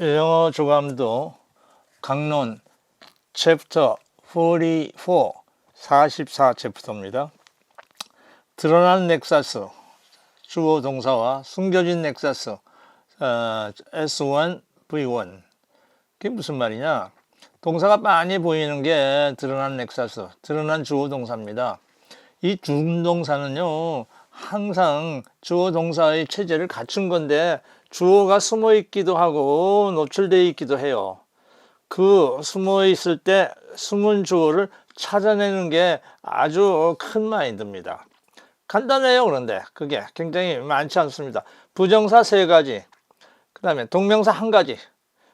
영어 조감도 강론 챕터 44 44 챕터입니다. 드러난 넥사스 주어 동사와 숨겨진 넥사스 어, S1 V1 그게 무슨 말이냐? 동사가 많이 보이는 게 드러난 넥사스, 드러난 주어 동사입니다. 이 준동사는요, 항상 주어 동사의 체제를 갖춘 건데, 주어가 숨어 있기도 하고, 노출되어 있기도 해요. 그 숨어 있을 때 숨은 주어를 찾아내는 게 아주 큰 마인드입니다. 간단해요, 그런데. 그게 굉장히 많지 않습니다. 부정사 세 가지, 그 다음에 동명사 한 가지,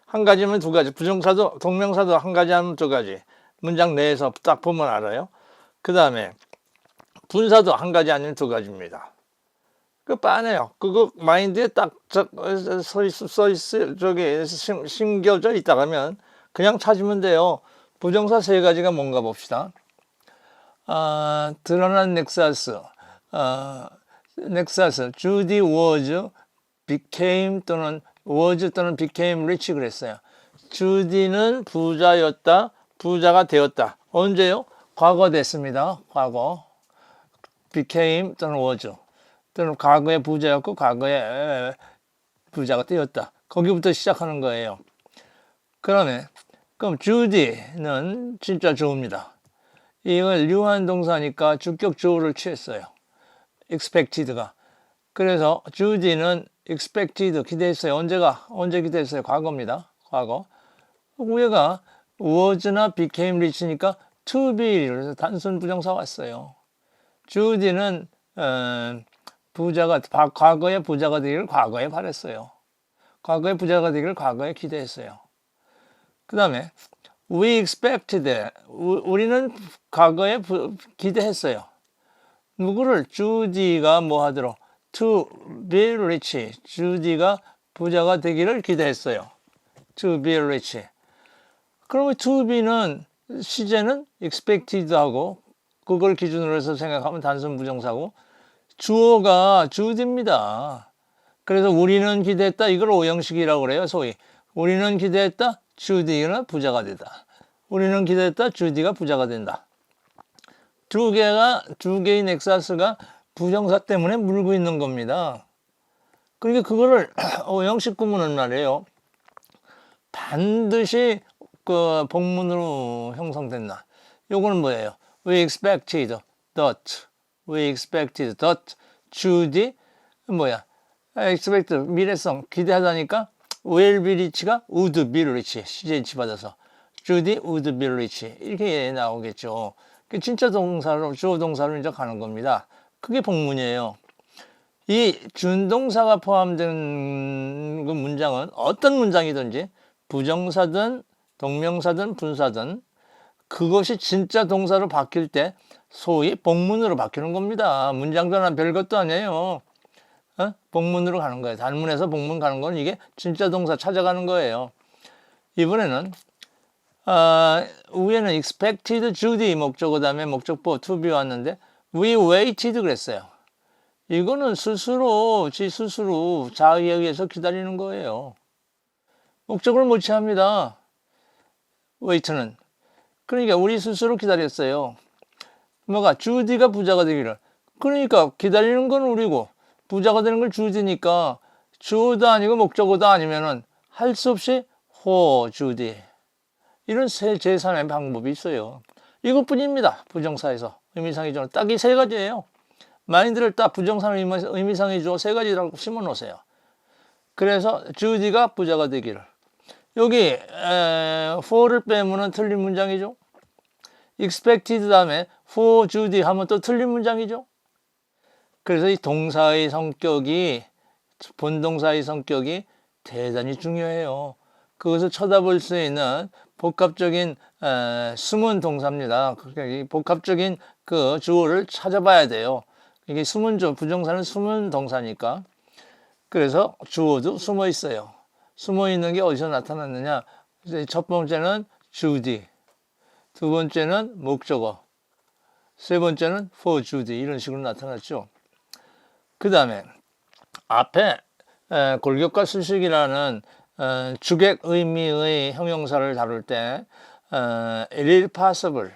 한 가지면 두 가지, 부정사도, 동명사도 한 가지 하면 두 가지. 문장 내에서 딱 보면 알아요. 그 다음에 분사도 한 가지 아니면 두 가지입니다. 그 빠네요. 그거 마인드에 딱서 있, 서 있, 저기 심, 심겨져 있다 가면 그냥 찾으면 돼요. 부정사 세 가지가 뭔가 봅시다. 아, 드러난 넥사스, 아, 넥사스, 주디 워즈, became 또는 was 또는 became rich 그랬어요. 주디는 부자였다, 부자가 되었다. 언제요? 과거 됐습니다. 과거. became 또는 was 또는 과거에 부자였고 과거에 부자가 되었다. 거기부터 시작하는 거예요. 그러면 그럼 주디는 진짜 주어입니다. 이걸 유한 동사니까 주격 주어를 취했어요. expected가. 그래서 주디는 expected 기대했어요. 언제가 언제 기대했어요? 과거입니다. 과거. 위에가 was나 became rich니까 to be 그래서 단순 부정사 왔어요. 주디는 어, 부자가 과거에 부자가 되기를 과거에 바랬어요. 과거에 부자가 되기를 과거에 기대했어요. 그 다음에 we expected 우리는 과거에 부, 기대했어요. 누구를 주디가 뭐 하도록 to be rich 주디가 부자가 되기를 기대했어요. to be rich 그러면 to be는 시제는 expected 하고 그걸 기준으로 해서 생각하면 단순 부정사고 주어가 주디입니다. 그래서 우리는 기대했다 이걸 오형식이라고 그래요. 소위 우리는 기대했다 주디가 부자가 되다. 우리는 기대했다 주디가 부자가 된다. 두 개가 두 개의 넥사스가 부정사 때문에 물고 있는 겁니다. 그러니까 그거를 오형식 구문은 말이에요. 반드시 그 복문으로 형성된다. 요거는 뭐예요? We expected that. We expected that. Judy 뭐야? expect 미래성 기대하다니까 will be rich가 would be rich CJH 받아서 Judy would be rich 이렇게 나오겠죠. 그 진짜 동사로 주어 동사로 이제 가는 겁니다. 그게 복문이에요. 이 준동사가 포함된 그 문장은 어떤 문장이든지 부정사든 동명사든 분사든 그것이 진짜 동사로 바뀔 때 소위 복문으로 바뀌는 겁니다. 문장 전환 별것도 아니에요. 어? 복문으로 가는 거예요. 단문에서 복문 가는 건 이게 진짜 동사 찾아가는 거예요. 이번에는 아, 위에는 expected Judy 목적어 다음에 목적보 to be 왔는데 we waited 그랬어요. 이거는 스스로 지 스스로 자의에 의해서 기다리는 거예요. 목적을 못 취합니다. wait는 그러니까 우리 스스로 기다렸어요. 뭐가 주디가 부자가 되기를. 그러니까 기다리는 건 우리고 부자가 되는 걸 주디니까 주어도 아니고 목적어도 아니면은 할 수 없이 호 주디 이런 세 제산의 방법이 있어요. 이것뿐입니다. 부정사에서 의미상의주는 딱 이 세 가지예요. 마인드를 딱 부정상 의미상의주 세 가지라고 심어 놓으세요. 그래서 주디가 부자가 되기를. 여기 에, for를 빼면은 틀린 문장이죠. expected 다음에 for Judy 하면 또 틀린 문장이죠. 그래서 이 동사의 성격이 본동사의 성격이 대단히 중요해요. 그것을 쳐다볼 수 있는 복합적인 에, 숨은 동사입니다. 그러니까 복합적인 그 주어를 찾아봐야 돼요. 이게 숨은 주 부정사는 숨은 동사니까. 그래서 주어도 숨어 있어요. 숨어 있는 게 어디서 나타났느냐? 첫 번째는 주디, 두 번째는 목적어, 세 번째는 for 주디 이런 식으로 나타났죠. 그 다음에 앞에 에, 골격과 수식이라는 어, 주객 의미의 형용사를 다룰 때 어, it is possible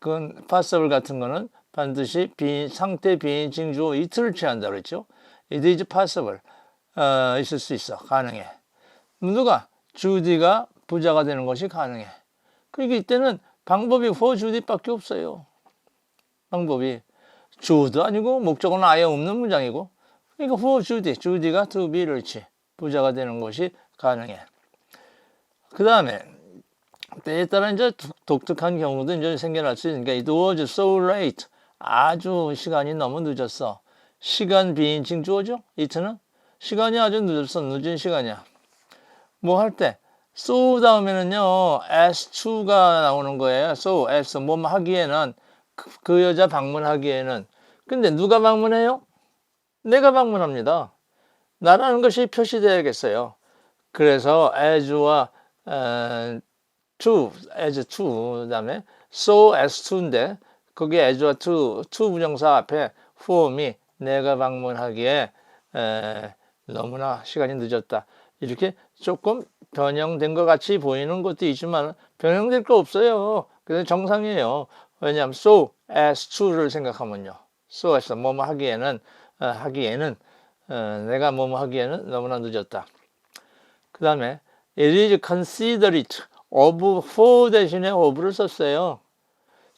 그건 possible 같은 거는 반드시 비, 상태 비인칭 주어 이틀을 취한다 그랬죠. it is possible 어, 있을 수 있어 가능해. 누가 주디가 부자가 되는 것이 가능해. 그러니까 이때는 방법이 for 주디밖에 없어요. 방법이 주도 아니고 목적은 아예 없는 문장이고 그러니까 for 주디 주디가 to be rich 부자가 되는 것이 가능해. 그 다음에 때에 따라 이제 독- 독특한 경우도 이제 생겨날 수 있으니까 it was so late 아주 시간이 너무 늦었어. 시간 비인칭 주어죠? 이트는 시간이 아주 늦었어. 늦은 시간이야. 뭐 할 때 so 다음에는요 s2가 나오는 거예요. so s 뭐 하기에는 그, 그 여자 방문하기에는 근데 누가 방문해요? 내가 방문합니다. 나라는 것이 표시되어야겠어요. 그래서 as와 어, to, as to 그다음에 so as to인데 거기에 as와 to, to 부정사 앞에 form이 내가 방문하기에 에, 너무나 시간이 늦었다. 이렇게 조금 변형된 것 같이 보이는 것도 있지만 변형될 거 없어요. 그래서 정상이에요. 왜냐하면 so as to를 생각하면요. so as 뭐뭐 하기에는 어, 하기에는 어, 내가 뭐뭐 하기에는 너무나 늦었다. 그 다음에 it is considerate of for 대신에 of를 썼어요.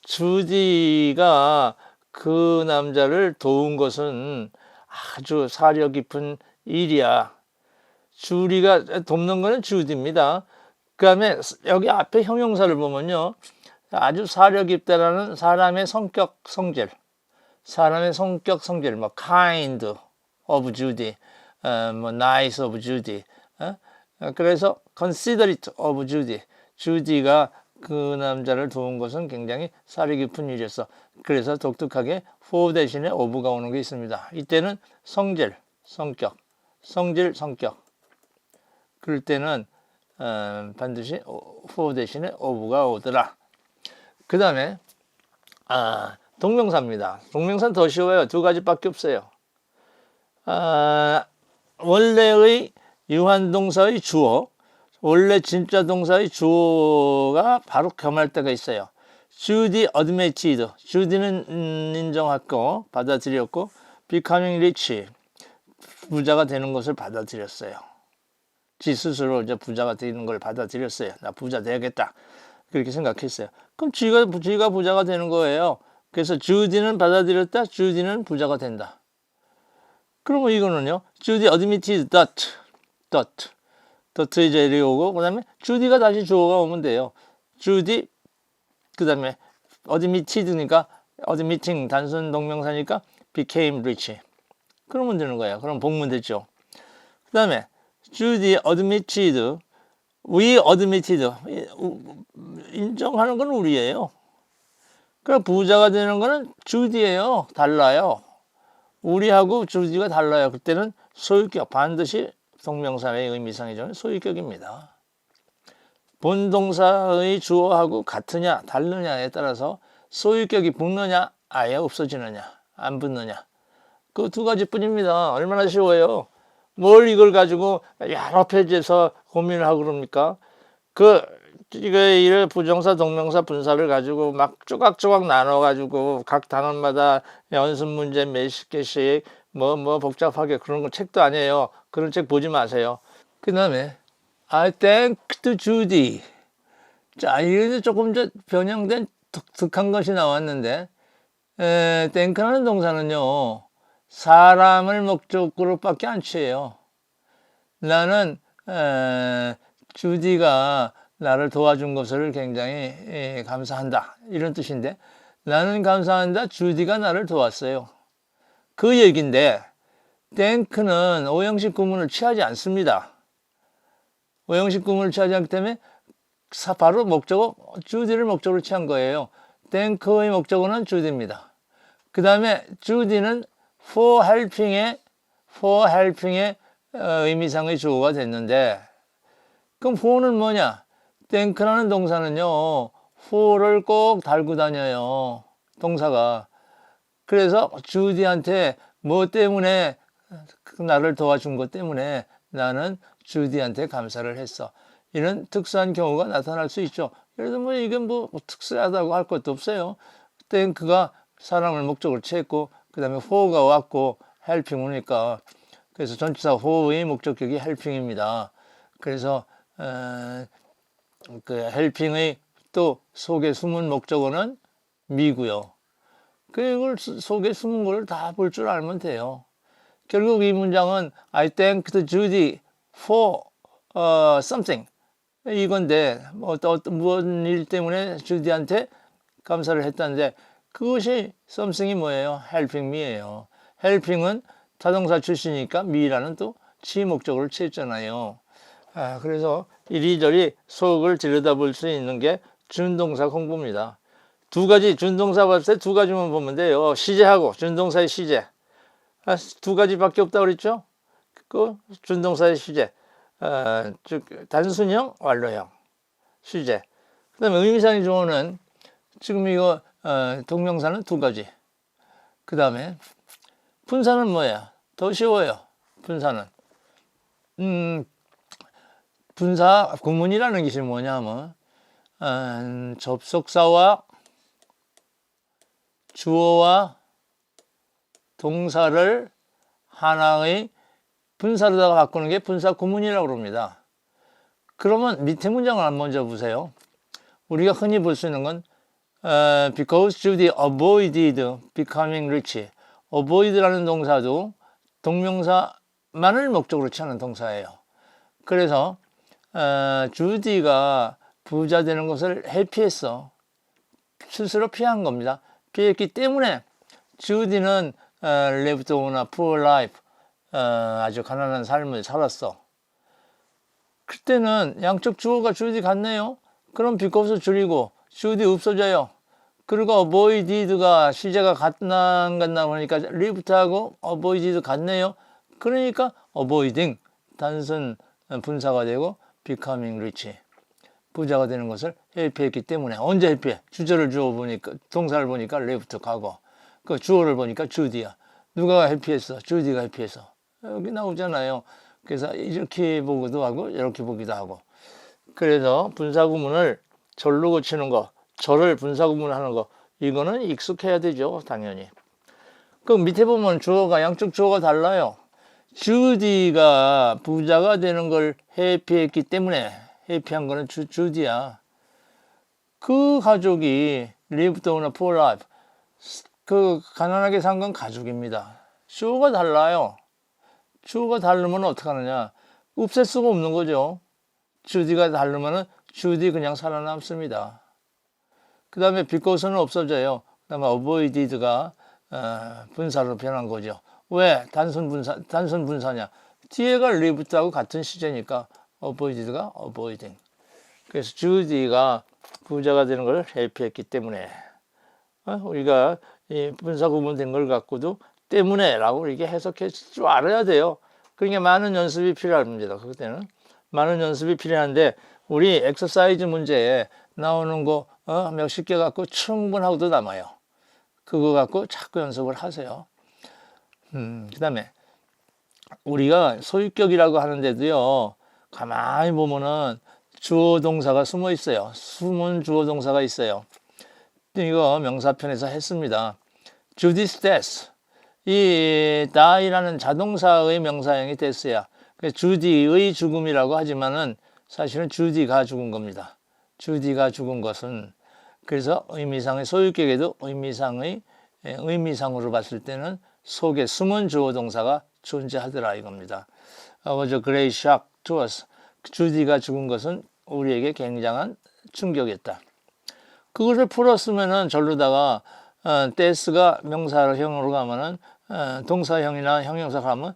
주디가 그 남자를 도운 것은 아주 사려 깊은 일이야. 주리가 돕는 거는 주디입니다. 그 다음에 여기 앞에 형용사를 보면요. 아주 사려 깊다라는 사람의 성격, 성질. 사람의 성격, 성질. 뭐 kind of Judy, 어, 뭐 nice of Judy. 어? 어, 그래서 considerate of Judy. 주디가 그 남자를 도운 것은 굉장히 사려 깊은 일이었어. 그래서 독특하게 for 대신에 of가 오는 게 있습니다. 이때는 성질, 성격, 성질, 성격. 그럴 때는 어, 반드시 for 대신에 of가 오더라. 그 다음에 아, 동명사입니다. 동명사는 더 쉬워요. 두 가지밖에 없어요. 아, 원래의 유한동사의 주어, 원래 진짜 동사의 주어가 바로 겸할 때가 있어요. 주디 어드메티드, 주디는 음, 인정했고 받아들였고 becoming rich, 부자가 되는 것을 받아들였어요. 지 스스로 이제 부자가 되는 걸 받아들였어요. 나 부자 돼야겠다. 그렇게 생각했어요. 그럼 지가, 지가 부자가 되는 거예요. 그래서 주디는 받아들였다. 주디는 부자가 된다. 그러면 이거는요. 주디 admitted that, that, that 이제 이리 오고 그다음에 주디가 다시 주어가 오면 돼요. 주디 그다음에 admitted니까 admitting 단순 동명사니까 became rich. 그러면 되는 거예요. 그럼 복문 됐죠. 그다음에 주디 admitted we admitted 인정하는 건 우리예요. 그러니까 부자가 되는 거는 주디예요. 달라요. 우리하고 주디가 달라요. 그때는 소유격 반드시 동명사의 의미상이죠. 소유격입니다. 본동사의 주어하고 같으냐 다르냐에 따라서 소유격이 붙느냐 아예 없어지느냐 안 붙느냐 그 두 가지뿐입니다. 얼마나 쉬워요. 뭘 이걸 가지고 여러 페이지에서 고민을 하고 그럽니까? 그 이거 이 부정사 동명사 분사를 가지고 막 조각조각 나눠 가지고 각 단원마다 연습 문제 몇십 개씩 뭐 뭐 복잡하게 그런 거 책도 아니에요. 그런 책 보지 마세요. 그 다음에 I thank to Judy. 자, 이게 조금 저 변형된 독특한 것이 나왔는데 에, thank라는 동사는요. 사람을 목적으로밖에 안 취해요. 나는 에, 주디가 나를 도와준 것을 굉장히 에, 감사한다. 이런 뜻인데 나는 감사한다. 주디가 나를 도왔어요. 그 얘기인데 땡크는 오형식 구문을 취하지 않습니다. 오형식 구문을 취하지 않기 때문에 사- 바로 목적어 주디를 목적으로 취한 거예요. 땡크의 목적어는 주디입니다. 그 다음에 주디는 for helping의 for helping의 어, 의미상의 주어가 됐는데 그럼 for는 뭐냐? 땡크라는 동사는요, for를 꼭 달고 다녀요. 동사가. 그래서 주디한테 뭐 때문에 그 나를 도와준 것 때문에 나는 주디한테 감사를 했어. 이런 특수한 경우가 나타날 수 있죠. 예를 들면 뭐 이건 뭐 특수하다고 할 것도 없어요. 그가 사랑을 목적으로 취했고 그 다음에 호가 왔고 헬핑 오니까 그래서 전치사 호의 목적격이 헬핑입니다. 그래서 어, 그 헬핑의 또 속에 숨은 목적어는 미고요. 그걸 수- 속에 숨은 걸 다 볼 줄 알면 돼요. 결국 이 문장은 I thanked Judy for uh, something 이건데 뭐 어떤 무슨 일 때문에 주디한테 감사를 했다는데 그것이 something이 뭐예요? helping me예요. helping은 타동사 출신이니까 me라는 또 지목적으로 취했잖아요. 아, 그래서 이리저리 속을 들여다볼 수 있는 게 준동사 공부입니다. 두 가지 준동사 봤을 때 두 가지만 보면 돼요. 시제하고 준동사의 시제. 아, 두 가지밖에 없다 그랬죠? 그 준동사의 시제. 어, 즉 단순형, 완료형, 시제. 그다음에 의미상의 조어는 지금 이거 어, 동명사는 두 가지. 그 다음에 분사는 뭐야? 더 쉬워요. 분사는. 음, 분사 구문이라는 것이 뭐냐면 음, 접속사와 주어와 동사를 하나의 분사로다가 바꾸는 게 분사 구문이라고 합니다. 그러면 밑에 문장을 먼저 보세요. 우리가 흔히 볼 수 있는 건 어, because Judy avoided becoming rich. avoid라는 동사도 동명사만을 목적으로 취하는 동사예요. 그래서 어, 주디가 부자 되는 것을 회피했어. 스스로 피한 겁니다. 피했기 때문에 주디는 어, lived on a poor life. 어, 아주 가난한 삶을 살았어. 그때는 양쪽 주어가 주디 같네요. 그럼 because 줄이고 주디 없어져요. 그리고 avoided가 시제가 같나 안 같나 보니까 lived하고 avoided 같네요. 그러니까 avoiding 단순 분사가 되고 becoming rich 부자가 되는 것을 회피했기 때문에 언제 회피해? 주절을 주어 보니까 동사를 보니까 left 가고 그 주어를 보니까 주디야. 누가 회피했어? 주디가 회피했어. 여기 나오잖아요. 그래서 이렇게 보기도 하고 이렇게 보기도 하고. 그래서 분사구문을 절로 고치는 거, 절을 분사구문하는 거 이거는 익숙해야 되죠, 당연히. 그 밑에 보면 주어가 양쪽 주어가 달라요. 주디가 부자가 되는 걸 회피했기 때문에 회피한 거는 주, 주디야. 그 가족이 lived on poor life. 그 가난하게 산 건 가족입니다. 주어가 달라요. 주어가 다르면 어떡하느냐? 없앨 수가 없는 거죠. 주디가 다르면 은 주디 그냥 살아남습니다. 그 다음에 비코스는 없어져요. 그 다음에 avoided가 어, 분사로 변한 거죠. 왜? 단순 분사, 단순 분사냐? 뒤에가 lived하고 같은 시제니까 avoided가 avoiding. 그래서 주디가 부자가 되는 걸 회피했기 때문에 어? 우리가 이 분사 구분된 걸 갖고도 때문에라고 이렇게 해석해 줄 알아야 돼요. 그러니까 많은 연습이 필요합니다. 그때는 많은 연습이 필요한데 우리 엑서사이즈 문제에 나오는 거 어, 몇십 개 갖고 충분하고도 남아요. 그거 갖고 자꾸 연습을 하세요. 음, 그 다음에 우리가 소유격이라고 하는데도요. 가만히 보면은 주어 동사가 숨어 있어요. 숨은 주어 동사가 있어요. 이거 명사편에서 했습니다. Judy's death. 이 die라는 자동사의 명사형이 됐어야. 주디의 죽음이라고 하지만은 사실은 주디가 죽은 겁니다. 주디가 죽은 것은 그래서 의미상의 소유격에도 의미상의 예, 의미상으로 봤을 때는 속에 숨은 주어 동사가 존재하더라 이겁니다. a great shock to us. 주디가 죽은 것은 우리에게 굉장한 충격이었다. 그것을 풀었으면은 절로다가 어, 데스가 명사형으로 가면은 어, 동사형이나 형용사 가면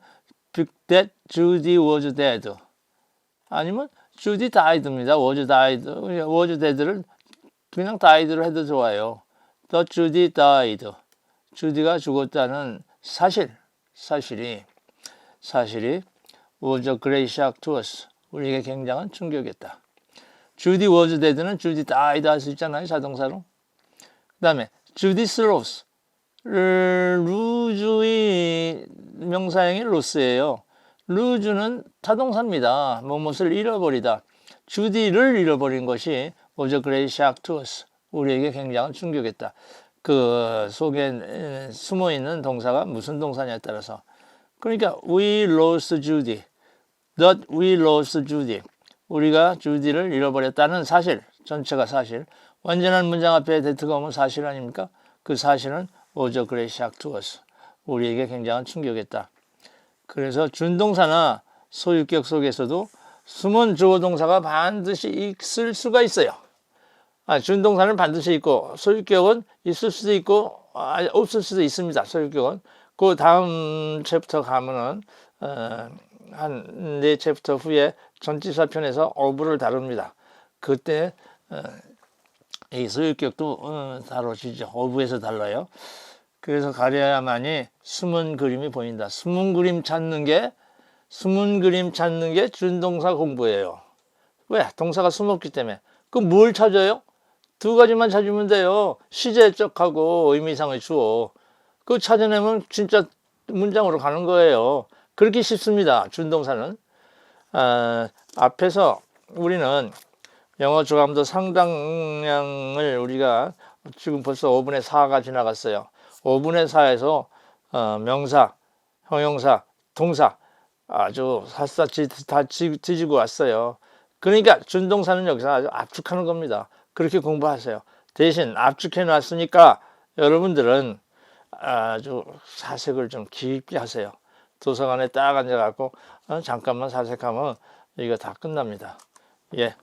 that Judy was dead 아니면 Judy died입니다. was died, was dead를 그냥 died로 해도 좋아요. The Judy died. 주디가 죽었다는 사실, 사실이 사실이 great shock to us. 우리에게 굉장한 충격이었다. 주디 was dead는 주디 died 할 수 있잖아요, 자동사로. 그 다음에 주디스 로스. 루즈의 명사형이 로스예요. 루즈는 타동사입니다. 무엇을 잃어버리다. 주디를 잃어버린 것이 was a great shock to us. 우리에게 굉장한 충격이었다. 그 속에 숨어 있는 동사가 무슨 동사냐에 따라서. 그러니까 we lost Judy. that we lost Judy. 우리가 주디를 잃어버렸다는 사실, 전체가 사실. 완전한 문장 앞에 데트가 오면 사실 아닙니까? 그 사실은 was a great shock to us. 우리에게 굉장한 충격이었다. 그래서 준동사나 소유격 속에서도 숨은 주어 동사가 반드시 있을 수가 있어요. 아, 준동사는 반드시 있고 소유격은 있을 수도 있고 아, 없을 수도 있습니다. 소유격은 그 다음 챕터 가면은 어, 한네 챕터 후에 전치사 편에서 어부를 다룹니다. 그때 어, 이 소유격도 어, 다뤄지죠. 어부에서 달라요. 그래서 가려야만이 숨은 그림이 보인다. 숨은 그림 찾는 게 숨은 그림 찾는 게 준동사 공부예요. 왜? 동사가 숨었기 때문에. 그럼 뭘 찾아요? 두 가지만 찾으면 돼요. 시제적하고 의미상의 주어. 그 찾아내면 진짜 문장으로 가는 거예요. 그렇게 쉽습니다. 준동사는. 아, 앞에서 우리는 영어 조감도 상당량을 우리가 지금 벌써 5분의 4가 지나갔어요. 5분의 4에서 어, 명사, 형용사, 동사 아주 샅샅이 다 지- 뒤지고 왔어요. 그러니까 준동사는 여기서 아주 압축하는 겁니다. 그렇게 공부하세요. 대신 압축해 놨으니까 여러분들은 아주 사색을 좀 깊게 하세요. 도서관에 딱 앉아갖고 어, 잠깐만 사색하면 이거 다 끝납니다. 예.